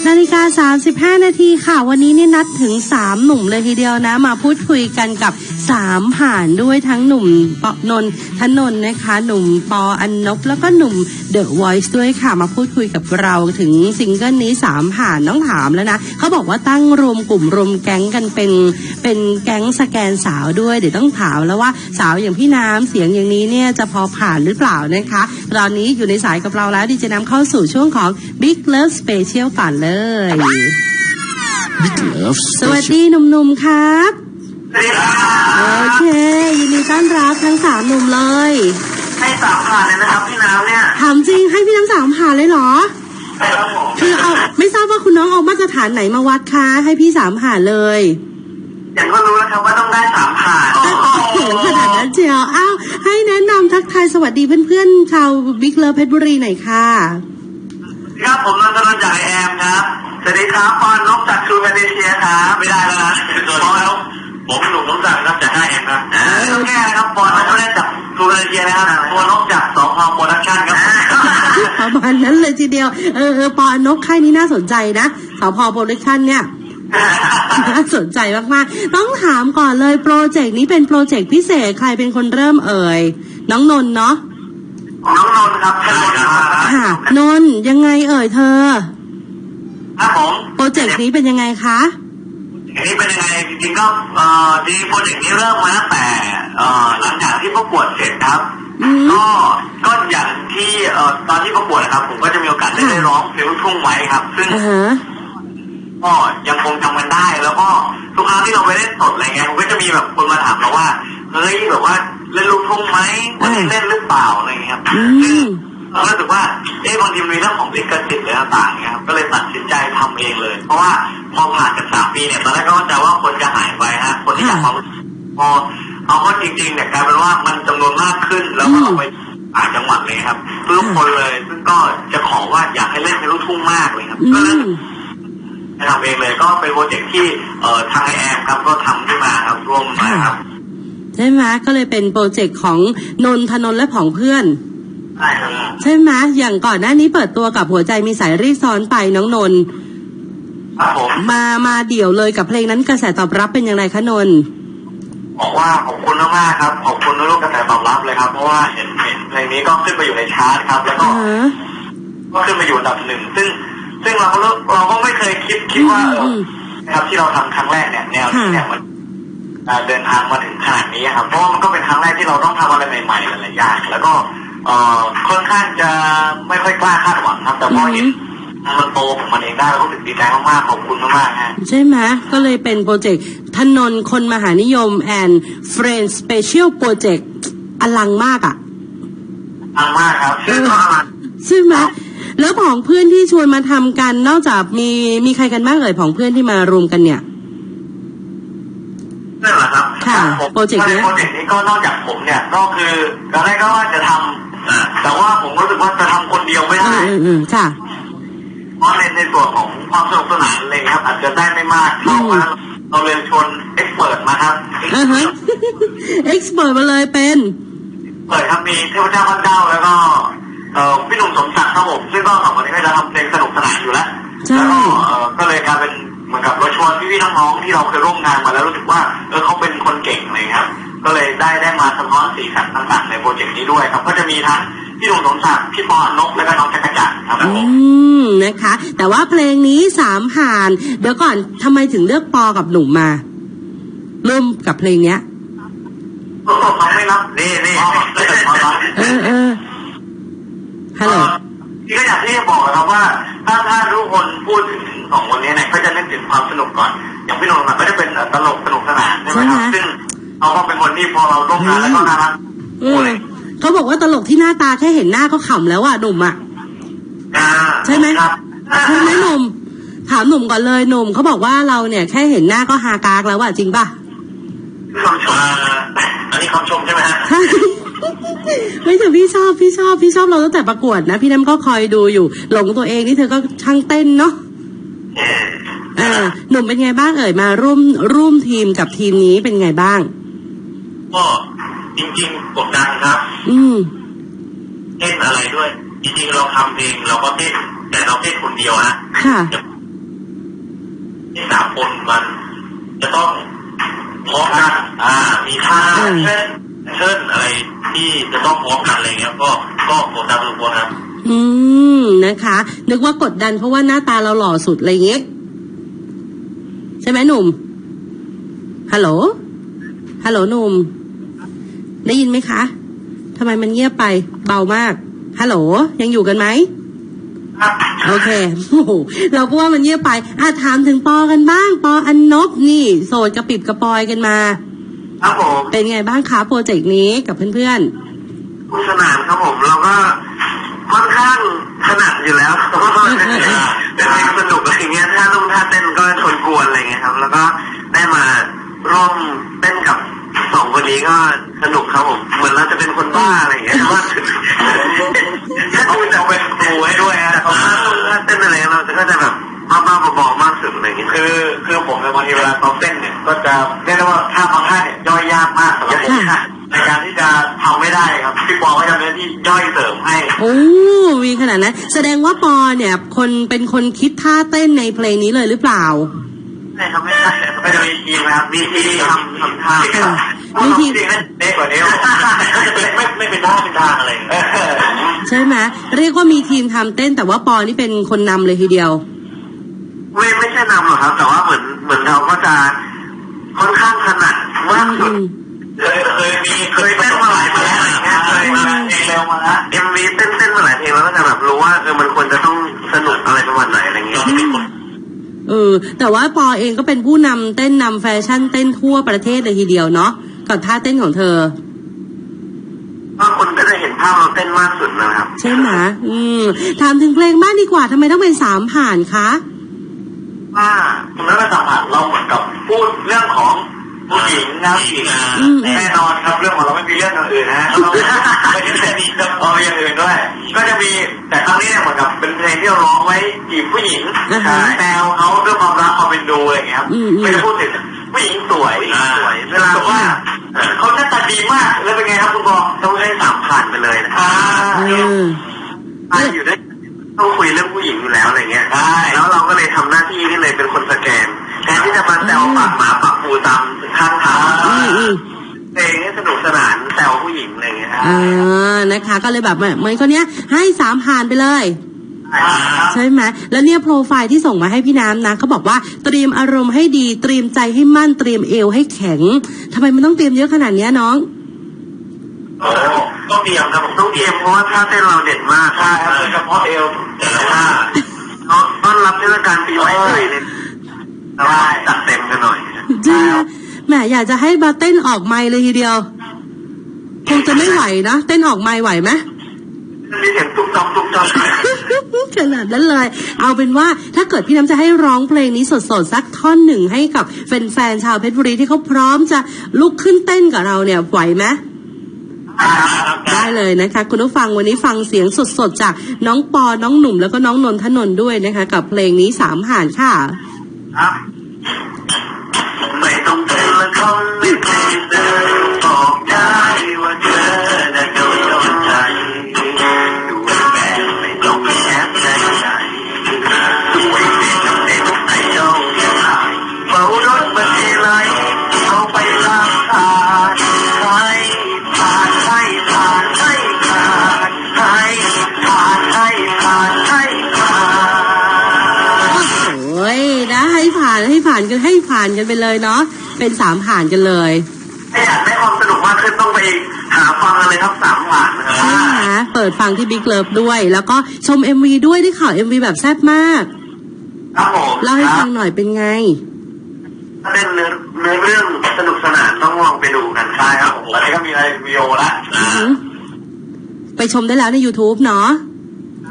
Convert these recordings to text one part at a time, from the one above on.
10นาฬิกา35 นาทีค่ะ วันนี้นี่นัดถึง 3 หนุ่มเลยทีเดียวนะ มาพูดคุยกันกับ 3ผ่านด้วยทั้งหนุ่มปอนนทนนท์นะคะ หนุ่มปออันนบแล้วก็หนุ่มเดอะวอยซ์ด้วยค่ะมาพูดคุยกับเราถึงซิงเกิลนี้3ผ่านต้องถามแล้วนะเขาบอกว่าตั้งรวมกลุ่มรวมแก๊งกันเป็นเป็นแก๊งสแกนสาวด้วยเดี๋ยวต้องถามแล้วว่าสาวอย่างพี่น้ำเสียงอย่างนี้เนี่ยจะพอผ่านหรือเปล่านะคะตอนนี้อยู่ในสายกับเราแล้วดีเจน้ำเข้าสู่ช่วงของ Big Love Special ก่อนเลย Big Love สวัสดีหนุ่มๆครับ โอเคยินดีต้อนรับทั้งสามหนุ่มเลยให้สามผ่านเลยนะครับพี่น้ำเนี่ยถามจริงให้พี่น้ำสามผ่านเลยเหรอครับผมคือเอาไม่ทราบว่าคุณน้องเอามาตรฐานไหนมาวัดคะให้พี่สามผ่านเลยอย่างก็รู้แล้วครับว่าต้องได้สามผ่านโอ้โหขนาดนั้นเจียวอ้าวให้แนะนำทักทายสวัสดีเพื่อนๆชาวบิ๊กเลิฟเพชรบุรีหน่อยค่ะครับผมนนทนนท์จากไอแอมครับสวัสดีครับปอนนกจากทูแมนเชียครับไม่ได้แล้วนะปอนแล้ว ผมหนุ่มน้องจักรครับจากไอแอมครับต้องแก้นะครับปอนเขาได้จากทูแมนเชียนะครับตัวนกจากสองพโปรดักชั่นครับประมาณนั้นเลยทีเดียวเออเออปอนกค่ายนี้น่าสนใจนะสพโปรดักชั่นเนี่ยน่าสนใจมากๆ ต้องถามก่อนเลยโปรเจกต์นี้เป็นโปรเจกต์พิเศษใครเป็นคนเริ่มเอ่ย น้องนนท์เนาะน้องนนท์ครับท่านนนท์ครับค่ะนนท์ยังไงเอ่ยเธอครับผมโปรเจกต์นี้เป็นยังไงคะ อันนี้เป็นยังไงจริงๆก็เอ่อจริงๆโปรเจกต์นี้เริ่มมาตั้งแต่เอ่อหลังจากที่ประกวดเสร็จครับ อืม ก็ก็อย่างที่เอ่อตอนที่ประกวดนะครับ ผมก็จะมีโอกาสได้ค่ะได้ร้องเพลงลูกทุ่งไว้ครับ ซึ่ง อ่าฮะ ก็ยังคงจำกันได้แล้วก็ทุกครั้งที่เราไปเล่นสดอะไรเงี้ยผมก็จะมีแบบคนมาถามเราว่าเฮ้ยแบบว่าเล่นลูกทุ่งไหมวันนี้เล่นหรือเปล่าอะไรเงี้ยครับอืซึ่งม เรารู้สึกว่าเอ๊ะบางทีมันมีเรื่องของลิขสิทธิ์อะไรต่างๆเนี่ยครับก็เลยตัดสินใจทำเองเลย เพราะว่าพอผ่านกันสามปีเนี่ยตอนแรกก็เข้าใจว่าคนจะหายไปฮะคนที่อยากความรู้สึกพอเอาเข้าจริงๆเนี่ยกลายเป็นว่ามันจำนวนมากขึ้นแล้วก็เอาไปอ่านจังหวัดเลยครับทุกคนเลยซึ่งก็จะขอว่าอยากให้เล่นเป็นลูกทุ่งมากเลยครับอืก็เลยมทำเองเลยก็เป็นโปรเจกต์ที่เอ่อทางไอแอมครับก็ทำขึ้นมาครับร่วมมาครับใช่ไหมก็เลยเป็นโปรเจกต์ของนนทนนท์และของเพื่อน ใช่ครับใช่ไหมอย่างก่อนหน้านี้เปิดตัวกับหัวใจมีสายรีดซ้อนไปน้องนนท์ครับผมมามาเดี่ยวเลยกับเพลงนั้นกระแสตอบรับเป็นอย่างไรคะนนท์บอกว่าขอบคุณมากๆครับ ขอบคุณทุกกระแสตอบรับเลยครับ เพราะว่าเห็นเห็นเพลงนี้ก็ขึ้นไปอยู่ในชาร์ตครับ แล้วก็อ่าฮะก็ขึ้นมาอยู่อันดับหนึ่งซึ่งซึ่งเราก็เลิกเราก็ไม่เคยคิดคิดว่าเออนะครับที่เราทำครั้งแรกเนี่ยแนวนี้เนี่ยมันอ่าเดินทางมาถึงขนาดนี้ครับเพราะว่ามันก็เป็นครั้งแรกที่เราต้องทำอะไรใหม่ๆหลายๆอย่างแล้วก็ เอ่อค่อนข้างจะไม่ค่อยกล้าคาดหวังครับ แต่พอเห็นมันโตของมันเองได้เราก็รู้สึกดีใจมากๆขอบคุณมากๆฮะใช่ไหมก็เลยเป็นโปรเจกต์ถนนคนมหานิยม and Friend Special Project อลังมากอะอังมากครับซึ่งก็อลังใช่ไหมแล้วของเพื่อนที่ชวนมาทำกัน นอกจากมีมีใครกันบ้างเอ่ยของเพื่อนที่มารวมกันเนี่ยนั่นแหละครับค่ะผมโปรเจกต์เนี้ยโปรเจกต์นี้ก็นอกจากผมเนี่ยก็คือตอนแรกก็ว่าจะทำอ่า แต่ว่าผมรู้สึกว่าจะทำคนเดียวไม่อืได้มอืมอืมค่ะเพราะในในส่วนของความสนุกสนานอะไรเงี้ยครับ อาจจะได้ไม่มากเท่าว่าเราเลยชวนเอ็กซ์เปิดมาครับอ่าฮะเอ็กซ์เปิดมาเลยเป็นเปิดครับมีเทพเจ้าพระเจ้าแล้วก็เอ่อพี่หนุ่มสมศักดิ์ครับผมซึ่งก็สองคนนี้ก็จะทำเพลงสนุกสนานอยู่แล้วใช่แล้วก็เอ่อก็เลยกลายเป็นเหมือนกับเราชวนพี่ๆน้องๆที่เราเคยร่วมงานมาแล้วรู้สึกว่าเออเขาเป็นคนเก่งอะไรเงี้ยครับ ก็เลยได้ได้มาสะท้อนสีสันต่างๆในโปรเจกต์นี้ด้วยครับก็จะมีทั้งพี่หนุ่มสมศักดิ์พี่ปอนนกและก็น้องจักรจันทร์ครับผอืมมนะคะ แต่ว่าเพลงนี้สามผ่าน เดี๋ยวก่อนทำไมถึงเลือกปอกับหนุ่มมาร่วมกับเพลงเนี้ยเขาไม่รับนี่นี่เออเออฮัลโหลที่ก็อย่างที่บอกนะครับว่า ถ้าถ้าทุกคนพูดถึงสองคนนี้เนี่ยก็จะนึกถึงความสนุกก่อน อย่างพี่หนุ่มก็จะเป็นตลกสนุกสนานใช่ไหมครับซึ่ง เขาก็เป็นคนที่พอเราร่วมงานแล้วก็น่ารักอืมเขาบอกว่าตลกที่หน้าตาแค่เห็นหน้าก็ขำแล้วอะหนุ่มอะอ่าใช่ไหมครับใช่ไหมหนุ่มถามหนุ่มก่อนเลยหนุ่มเขาบอกว่าเราเนี่ยแค่เห็นหน้าก็ฮากากแล้วอะจริงป่ะคำชมอันนี้คำชมใช่ไหมฮะใช่ไม่แต่พี่ชอบพี่ชอบพี่ชอบเราตั้งแต่ประกวดนะพี่น้ำก็คอยดูอยู่ หลงตัวเองนี่เธอก็ช่างเต้นเนาะเออหนุ่มเป็นไงบ้างเอ่ยมาร่วมร่วมทีมกับทีมนี้เป็นไงบ้าง ก็จริงๆกดดันครับ อืมเต้นอะไรด้วย จริงๆเราทำเพลงเราก็เต้นแต่เราเต้นคนเดียวนะค่ะสามคนมัน จะต้องพร้อมกันอ่า มีท่าอืมเช่นเช่นอะไรที่จะต้องพร้อมกันอะไรเงี้ยก็ก็กดดันพอสมควรครับ อืมนะคะ นึกว่ากดดันเพราะว่าหน้าตาเราหล่อสุดอะไรอย่างเงี้ยใช่ไหมหนุ่มฮัลโหลฮัลโหลหนุ่ม ได้ยินไหมคะทำไมมันเงียบไป เบามาก ฮัลโหล ยังอยู่กันไหมโอเคโอ้โหเราก็ว่ามันเงียบไปอะถามถึงปอกันบ้าง ปออันนบนี่ โสดกระปิบกระปอยกันมาครับผมเป็นไงบ้างคะโปรเจกต์นี้กับเพื่อนสนุกสนานครับผมเราก็ค่อนข้างถนัดอยู่แล้วเพราะว่าเป็นเพลงสนุกอะไรเงี้ยถ้าลุ่มท่าเต้นก็ชวนกวนอะไรเงี้ยครับ แล้วก็ได้มาร่วมเต้นกับ สองคนนี้ก็สนุกครับผม เหมือนเราจะเป็นคนบ้าอะไรเงี้ยมากสุดถ้าดูจะเป็นครูให้ด้วยฮะแต่เขาท่าลุ่มท่าเต้นอะไรเราจะก็จะแบบบ้าๆบอๆมากสุดอะไรเงี้ยคือคือผมในยบางทีเวลาซ้อมเต้นเนี่ยก็จะเรียกได้ว่าท่าบางท่าเนี่ยย่อยยากมากสำหรับผมค่ะในการที่จะทำไม่ได้ครับพี่ปอก็จะเป็นที่ย่อยเสริมให้ๆโอ้มีขนาดนั้นแสดงว่าปอเนี่ยคนเป็นคนคิดท่าเต้นในเพลงนี้เลยหรือเปล่าใช่ครับไม่ใช่ก็จะมีทีมนะครับมีทีมทำทำท่ามีทีมจริงๆนั่นเด็กกว่านี้ไม่ไม่เป็นท่าเป็นทางอะไรอย่างเงี้ยใช่ไหมเรียกว่ามีทีมทำเต้นแต่ว่าปอนี่เป็นคนนำเลยทีเดียว ไม่ไม่ใช่นำหรอกครับ แต่ว่าเหมือนเหมือนเราก็จะค่อนข้างถนัดมากสุอืดมเคยเคยมีเคยเต้นมาหลายเพลงอะไรเงี้ยเคยมาเพลงเร็วมาแล้วเอ็มวีเต้นเต้นมาหลายเพลงแล้วก็จะแบบรู้ว่าเออมันควรจะต้องสนุกอะไรประมาณไหนอะไรเงี้ย เออแต่ว่าปอเองก็เป็นผู้นำเต้นนำแฟชั่นเต้นทั่วประเทศเลยทีเดียวเนาะกับท่าเต้นของเธอว่าคนก็จะเห็นภาพเราเต้นมากสุดนะครับ ใช่ไหมอืมถามถึงเพลงบ้างดีกว่าทำไมต้องเป็นสามผ่านคะ ว่าคุณนักสัมผัสเราเหมือนกับพูดเรื่องของ ผู้หญิงนะผู้หญิงอืมแน่นอนครับเรื่องของเราไม่มีเรื่องอื่นนะฮะเราไม่ได้แต่มีเรื่องเอาอย่างอื่นด้วย ก็จะมีแต่ครั้งนี้เนี่ยเหมือนกับเป็นเพลงที่เราร้องไว้จีบผู้หญิงอ่าฮะแซวเขาด้วยความรักความเป็นดูอะไรอย่างเงี้ยครับอืมอืมไม่ได้พูดถึงผู้หญิงสวยสวยเวลาว่าเขาหน้าตาดีมากแล้วเป็นไงครับคุณบอต้องให้สามผ่านไปเลยนะเออถ้าอยู่ด้วยต้องคุยเรื่องผู้หญิงอยู่แล้วอะไรเงี้ยได้แล้วเราก็เลยทำหน้าที่นี่เลยเป็นคนสแกนแท นที่จะมาแซวปากหมาปากปูตามข้างทางอืมอืม เพลงให้สนุกสนานแซวผู้หญิงอะไรเงี้ยครับอ่านะคะ ก็เลยแบบเหมือนคนเนี้ย ให้สามผ่านไปเลยใช่ไหมแล้วเนี่ยโปรไฟล์ที่ส่งมาให้พี่น้ำนะเขาบอกว่าเตรียมอารมณ์ให้ดี เตรียมใจให้มั่นเตรียมเอวให้แข็งทำไมมันต้องเตรียมเยอะขนาดเนี้ยน้อง โอ้ต้องเตรียมครับผมต้องเตรียมเพราะว่าท่าเต้นเราเด็ดมากใช่ครับโดยเฉพาะเอวแต่ว่าต้อนรับเทศกาลปีใหม่ไทยเนี่ย เราจัดเต็มกันหน่อยจริงนะแหมอยากจะให้มาเต้นออกไมค์เลยทีเดียว คงจะไม่ไหวนะ เต้นออกไมค์ไหวไหมมีเสียงตุ๊บจ๊อบตุ๊บจ๊อบขนาดนั้นเลย เอาเป็นว่าถ้าเกิดพี่น้ำจะให้ร้องเพลงนี้สดๆ สักท่อนหนึ่งให้กับแฟนๆชาวเพชรบุรีที่เขาพร้อมจะลุกขึ้นเต้นกับเราเนี่ยไหวไหมได้เลยนะคะ คุณผู้ฟังวันนี้ฟังเสียงสดๆ จากน้องปอน้องหนุ่มแล้วก็น้องนนทนนท์ด้วยนะคะ กับเพลงนี้สามหานค่ะ ครับไม่ต้อ ผ่านกันไปเลยเนาะเป็นสามผ่านกันเลยถ้าอยากได้ความสนุกมากขึ้นต้องไปหาฟังกันเลยครับสามหวานนะคใช่รับไหมเปิดฟังที่บิ๊กเลิฟด้วย แล้วก็ชม MV ด้วยได้ข่าว MV แบบแซ่บมากครับผมเล่าให้ฟังหน่อยเป็นไงเล่นเนื้อเนื้อเรื่องสนุกสนานต้องลองไปดูกันใช่ครับผมแล้วนี่ก็มีอะไรวิดีโอละอือหือไปชมได้แล้วใน YouTube เนาะ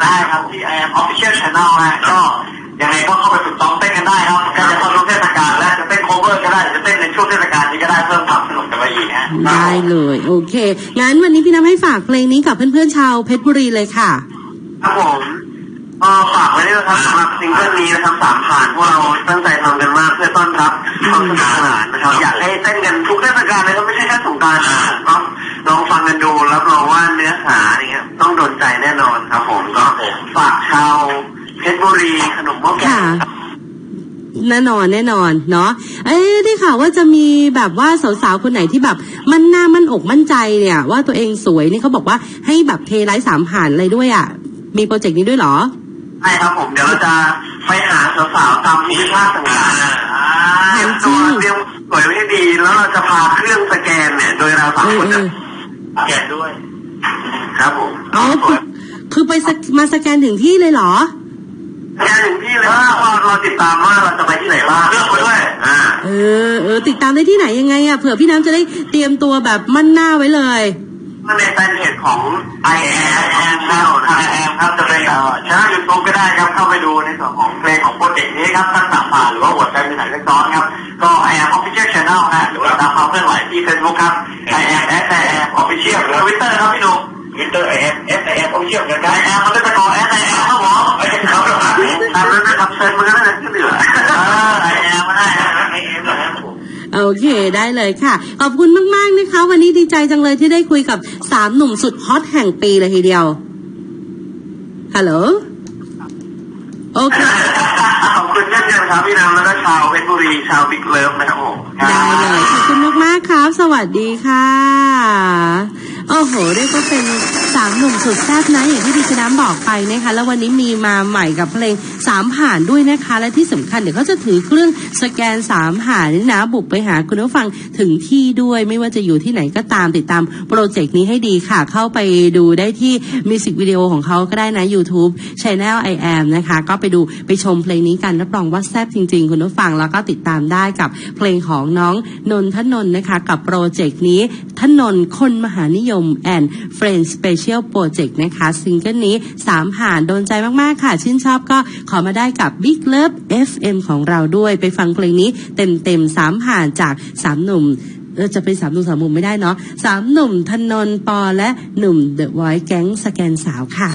ได้ครับที่ I am official channel ฮะก็ยังไงก็เข้าไปฝึกซ้อมเต้นกันได้ครับก็จะเข้าช่ ไปอีกฮะได้เลย โอเค งั้นวันนี้พี่น้ำให้ฝากเพลงนี้กับเพื่อนๆชาวเพชรบุรีเลยค่ะ ครับผมเอ่อฝากไว้ด้วยนะครับสำหรับซิงเกิลนี้นะครับสามผ่านพวกเราตั้งใจทำกันมากเพื่อต้อนรับความสนุกสนานนะครับ อยากให้เต้นกันทุกเทศกาลเลยครับไม่ใช่แค่สงกรารนะครับลองฟังกันดูรับรองว่าเนื้อหาเนี่ยต้องโดนใจแน่นอนครับผมก็ฝากชาวเพชรบุรีขนมหม้อแกค่ะง แน่นอนแน่นอนเนาะเอ้ยได้ข่าวว่าจะมีแบบว่าสาวๆคนไหนที่แบบมันหน้ามั่นอกมั่นใจเนี่ย ว่าตัวเองสวยนี่เขาบอกว่าให้แบบเทไลท์สามผ่านอะไรด้วยอะ มีโปรเจกต์นี้ด้วยเหรอใช่ครับผมเดี๋ยวเราจะไปหาสาวๆตามภูมิภาคต่างๆอ่าถามจริตัวงเตรียมสวยไว้ให้ดีแล้วเราจะพาเครื่องสแกนเนี่ย โดยเราสามเอคอนเอจะอแกะด้วย ครับผมเอาคือคือไปสแกมาสแกนถึงที่เลยเหรอส แกนถึงที่เลยว่าเราเราติดตามว่าเราจะไปที่ไหนบ้างเลือกไปด้วย อ่า เออเออติดตามได้ที่ไหนยังไงอะเผื่อพี่น้ำจะได้เตรียมตัวแบบมั่นหน้าไว้เลยในแฟนเพจของ I am ครับ I am ครับจะเป็นเอ่อช่องยูทูบก็ได้ครับเข้าไปดูในส่วนของเพลงของโปรเจกต์นี้ครับตั้งสามผ่านหรือว่าหัวใจมีไหนเล็กน้อยครับ ก็ I am official channel นะหรือว่าตามความเคลื่อนไหวที่ Facebook ครับ I am S I am official หรือ Twitter ครับพี่หนุ่ม วินเตอร์ไอเอฟเอฟไอเอฟต้องเชื่อมกัน I am มันก็จะกอ S I am ครับผมไอ้ครับตามนั้นนะครับเชิญมันก็ได้ที่เหลือเออ I am มาได้นะไอเอฟนะครับผมโอเคได้เลยค่ะ ขอบคุณมากๆนะคะ วันนี้ดีใจจังเลยที่ได้คุยกับสามหนุ่มสุดฮอตแห่งปีเลยทีเดียวฮัลโหลโอเคขอบคุณเช่นกันครับพี่น้ำแล้วก็ชาวเพชรบุรีชาวบิ๊กเลิฟนะครับผมได้เลยขอบคุณมากๆครับ สวัสดีค่ะ โอ้โหเรียกว่าเป็นสามหนุ่มสุดแซ่บนะอย่างที่ดิฉันน้ำบอกไปนะคะแล้ววันนี้มีมาใหม่กับเพลงสามผ่านด้วยนะคะ และที่สำคัญเดี๋ยวเขาจะถือเครื่องสแกนสามผ่านนี่นะบุกไปหาคุณผู้ฟังถึงที่ด้วยไม่ว่าจะอยู่ที่ไหนก็ตามติดตามโปรเจกต์นี้ให้ดีค่ะ เข้าไปดูได้ที่มิวสิกวิดีโอของเขาก็ได้นะ YouTube Channel I am นะคะ ก็ไปดูไปชมเพลงนี้กันรับรองว่าแซ่บจริง ๆ คุณผู้ฟังแล้วก็ติดตามได้กับเพลงของน้องนนทนนนะคะ กับโปรเจกต์นี้ทนนคนมหานิยม and Friends Special Project นะคะซิงเกิลนี้สามผ่านโดนใจมาก ๆ ค่ะ ชื่นชอบก็ขอมาได้กับ Big Love FM ของเราด้วยไปฟังเพลงนี้เต็มๆสามผ่านจากสามหนุ่มเออจะเป็นสามหนุ่มสามมุมไม่ได้เนาะสามหนุ่มธนนท์ปอและหนุ่มเดอะไวท์แก๊งสแกนสาวค่ะ